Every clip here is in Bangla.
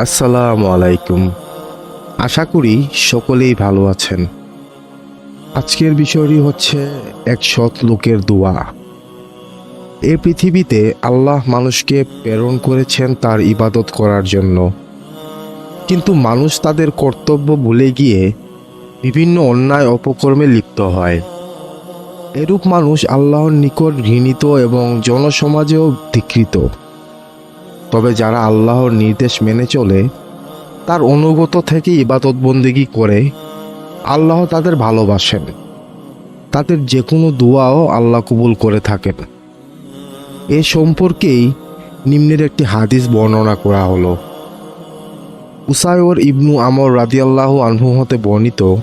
আসসালামু আলাইকুম। আশা করি সকলেই ভালো আছেন। আজকের বিষয়টি হচ্ছে এক সৎ লোকের দোয়া। এই পৃথিবীতে আল্লাহ মানুষকে প্রেরণ করেছেন তার ইবাদত করার জন্য। কিন্তু মানুষ তাদের কর্তব্য ভুলে গিয়ে বিভিন্ন অন্যায় অপকর্মে লিপ্ত হয়। এরূপ মানুষ আল্লাহর নিকট ঘৃণিত এবং জনসমাজেও ধিকৃত তবে যারা আল্লাহর নির্দেশ মেনে চলে, তার অনুগত থেকে ইবাদত বন্দিগি করে, আল্লাহ তাদের ভালোবাসেন। তাদের যে কোনো দোয়াও আল্লাহ কবুল করে থাকেন। এ সম্পর্কেই নিম্নের একটি হাদিস বর্ণনা করা হলো। উসায়র ইবনু আমর রাদিয়াল্লাহু আনহু হতে বর্ণিত,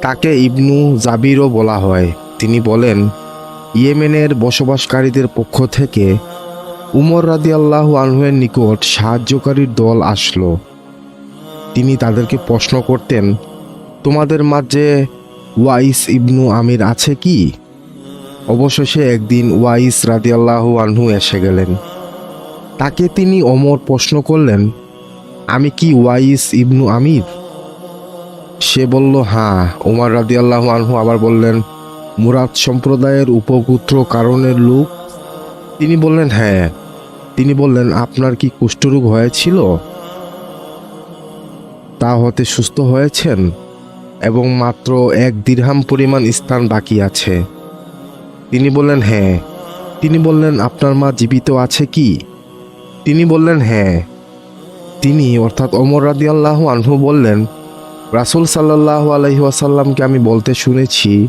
তাকে ইবনু জাবিরও বলা হয়। তিনি বলেন, ইয়েমেনের বসবাসকারীদের পক্ষ থেকে উমর রাদি আল্লাহ আনহুয়ের নিকট সাহায্যকারীর দল আসলো। তিনি তাদেরকে প্রশ্ন করতেন, তোমাদের মাঝে ওয়াইস ইবনু আমির আছে কি? অবশেষে একদিন ওয়াইস রাদি আল্লাহ আনহু এসে গেলেন। তাকে তিনি অমর প্রশ্ন করলেন, আমি কি ওয়াইস ইবনু আমির? সে বলল হ্যাঁ। ওমর রাদি আল্লাহ আনহু আবার বললেন, মুরাদ সম্প্রদায়ের উপপুত্র কারণের লোক তিনি বললেন হ্যাঁ। তিনি বললেন, আপনার কি কুষ্ঠরোগ হয়েছিল? তা হতে সুস্থ হয়েছেন এবং মাত্র এক দিরহাম পরিমাণ স্থান বাকি আছে। তিনি বললেন হ্যাঁ। তিনি বললেন, আপনার মা জীবিত আছে কি? তিনি বললেন হ্যাঁ। তিনি, অর্থাৎ অমর রাদি আল্লাহ আনহু বললেন, রাসুল সাল্লাহ আলহি আসাল্লামকে আমি বলতে শুনেছি,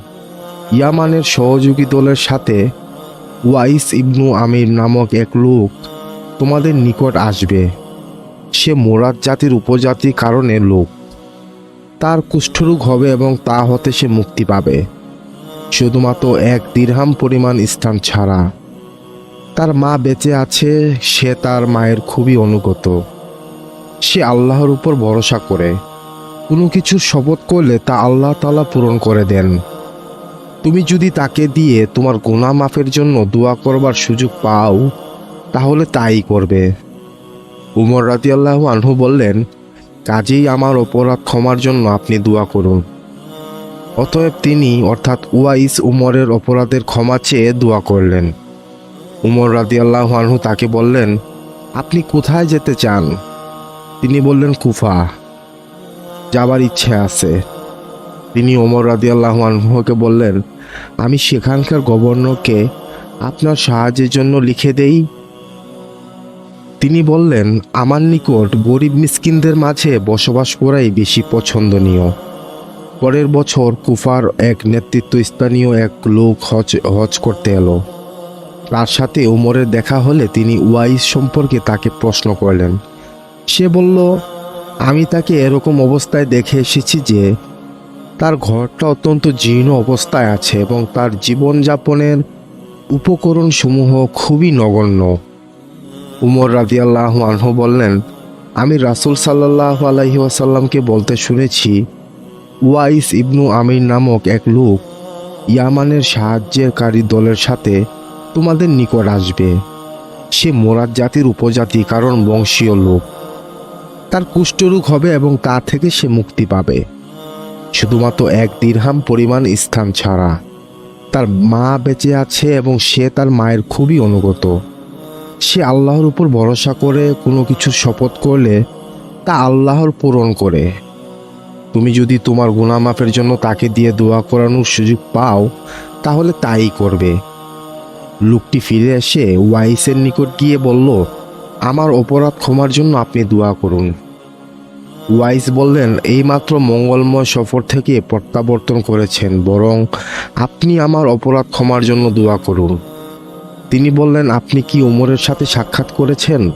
ইয়ামানের সহযোগী দলের সাথে ওয়াইস ইবনু আমির নামক এক লোক তোমাদের নিকট আসবে। সে মোরাদ জাতির উপজাতি কারণে লোক। তার কুষ্ঠরোগ হবে এবং তা হতে সে মুক্তি পাবে। শুধুমাত্র এক দিরহাম পরিমাণ স্থান ছাড়া। তার মা বেঁচে আছে, সে তার মায়ের খুবই অনুগত। সে আল্লাহর উপর ভরসা করে। কোনো কিছুর শপথ করলে তা আল্লাহ তালা পূরণ করে দেন। তুমি যদি তাকে দিয়ে তোমার গোনা মাফের জন্য দোয়া করবার সুযোগ পাও, তাহলে তাই করবে। উমর রাদিয়াল্লাহু আনহু বললেন, কাজেই আমার অপরাধ ক্ষমার জন্য আপনি দোয়া করুন। অতএব তিনি, অর্থাৎ ওয়াইস উমরের অপরাধের ক্ষমা চেয়ে দোয়া করলেন। উমর রাদিয়াল্লাহু আনহু তাকে বললেন, আপনি কোথায় যেতে চান? তিনি বললেন, কুফা। যাবার ইচ্ছে আছে। তিনি ওমর রাদিয়াল্লাহ আনহুকে বললেন, আমি সেখানকার গভর্নরকে আপনার সাহায্যের জন্য লিখে দেই। তিনি বললেন, আমার নিকট গরিব মিসকিনদের মাঝে বসবাস করাই বেশি পছন্দনীয়। পরের বছর কুফার এক নেতৃত্ব স্থানীয় এক লোক হজ হজ করতে এলো। তার সাথে ওমরের দেখা হলে তিনি ওয়াইস সম্পর্কে তাকে প্রশ্ন করলেন। সে বলল, আমি তাকে এরকম অবস্থায় দেখে এসেছি যে তার ঘরটা অত্যন্ত জীর্ণ অবস্থায় আছে এবং তার জীবনযাপনের উপকরণসমূহ খুবই নগণ্য। উমর রাদিয়াল্লাহ আনহু বললেন, আমি রাসুল সাল্লাহ আলহি ওয়াসাল্লামকে বলতে শুনেছি, ওয়াইস ইবনু আমির নামক এক লোক ইয়ামানের সাহায্যকারী দলের সাথে তোমাদের নিকট আসবে। সে মোরাদ জাতির উপজাতি, কারণ বংশীয় লোক। তার কুষ্ঠরোগ হবে এবং তা থেকে সে মুক্তি পাবে। শুধুমাত্র এক দিরহাম পরিমাণ স্থান ছাড়া। তার মা বেঁচে আছে এবং সে তার মায়ের খুবই অনুগত। সে আল্লাহর উপর ভরসা করে কোনো কিছু শপথ করলে তা আল্লাহর পূরণ করে। তুমি যদি তোমার গুনামাফের জন্য তাকে দিয়ে দোয়া করানোর সুযোগ পাও, তাহলে তাই করবে। লোকটি ফিরে এসে ওয়াইসের নিকট গিয়ে বলল, আমার অপরাধ ক্ষমার জন্য আপনি দোয়া করুন। ওয়াইস বললেন, এইমাত্র মঙ্গলময় সফর থেকে প্রত্যাবর্তন করেছেন, বরং আপনি আমার অপরাধ ক্ষমার জন্য দোয়া করুন। তিনি বললেন, আপনি কি উমরের সাথে সাক্ষাৎ করেছেন?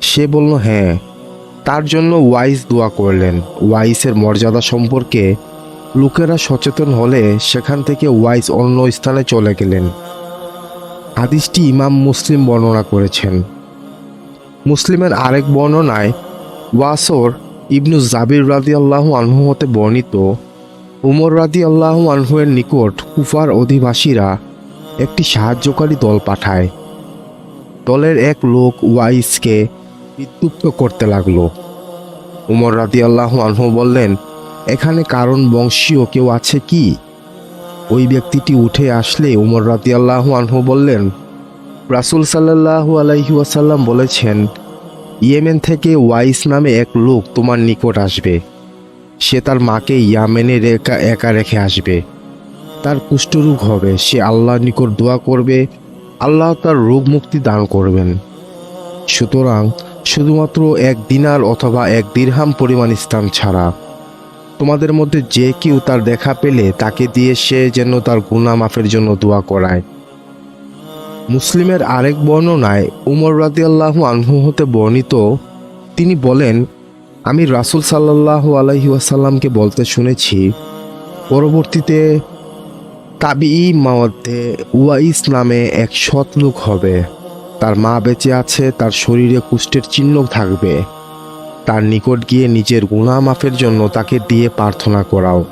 সে বলল হ্যাঁ। তার জন্য ওয়াইস দোয়া করলেন। ওয়াইসের মর্যাদা সম্পর্কে লোকেরা সচেতন হলে সেখান থেকে ওয়াইস অন্য স্থানে চলে গেলেন। হাদিসটি ইমাম মুসলিম বর্ণনা করেছেন। মুসলিমের আরেক বর্ণনায় ওয়াসর ইবনু জাবির রাদি আল্লাহ আনহু হতে বর্ণিত, উমর রাদি আল্লাহ আনহুয়ের নিকট কুফার অধিবাসীরা একটি সাহায্যকারী দল পাঠায়। দলের এক লোক ওয়াইসকে বিদ্যুক্ত করতে লাগল। উমর রাদি আল্লাহ আনহু বললেন, এখানে কারণ বংশীয় কেউ আছে কি? ওই ব্যক্তিটি উঠে আসলে উমর রাদি আল্লাহ আনহু বললেন, রাসুল সাল্লাহু আলাইহি বলেছেন ইয়েমেন থেকে ওয়াইস নামে এক লোক তোমার নিকট আসবে। সে তার মাকে ইয়ামেনে রেখা একা রেখে আসবে। তার কুষ্ঠরোগ হবে, সে আল্লাহর নিকট দোয়া করবে, আল্লাহ তার রোগ মুক্তি দান করবেন। সুতরাং শুধুমাত্র এক দিনার অথবা এক দীর্হাম পরিমাণ স্থান ছাড়া। তোমাদের মধ্যে যে কেউ তার দেখা পেলে তাকে দিয়ে সে যেন তার গুণা মাফের জন্য দোয়া করায়। মুসলিমের আরেক বর্ণনায় উমর রাদিয়াল্লাহু আনহু হতে বর্ণিত, তিনি বলেন, আমি রাসূল সাল্লাল্লাহু আলাইহি ওয়াসাল্লামকে বলতে শুনেছি, পরবর্তীতে তাবিই মধ্যে উয়াইস নামে এক সৎ লোক হবে। তার মা বেঁচে আছে, তার শরীরে কুষ্ঠের চিহ্ন থাকবে। তার নিকট গিয়ে নিজের গুণা মাফের জন্য তাকে দিয়ে প্রার্থনা করাও।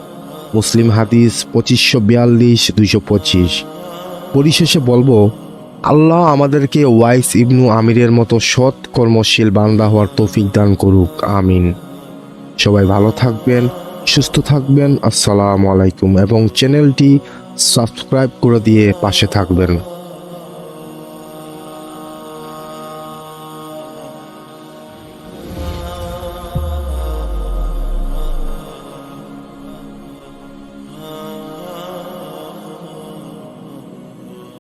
মুসলিম হাদিস পঁচিশশো বিয়াল্লিশ, দুইশো পঁচিশ। পরিশেষে বলব আল্লাহ আমাদেরকে ওয়াইস ইবনু আমিরের মতো সৎ কর্মশীল বান্দা হওয়ার তৌফিক দান করুক, আমিন। সবাই ভালো থাকবেন, সুস্থ থাকবেন, আসসালামু আলাইকুম। এবং চ্যানেলটি সাবস্ক্রাইব করে দিয়ে পাশে থাকবেন।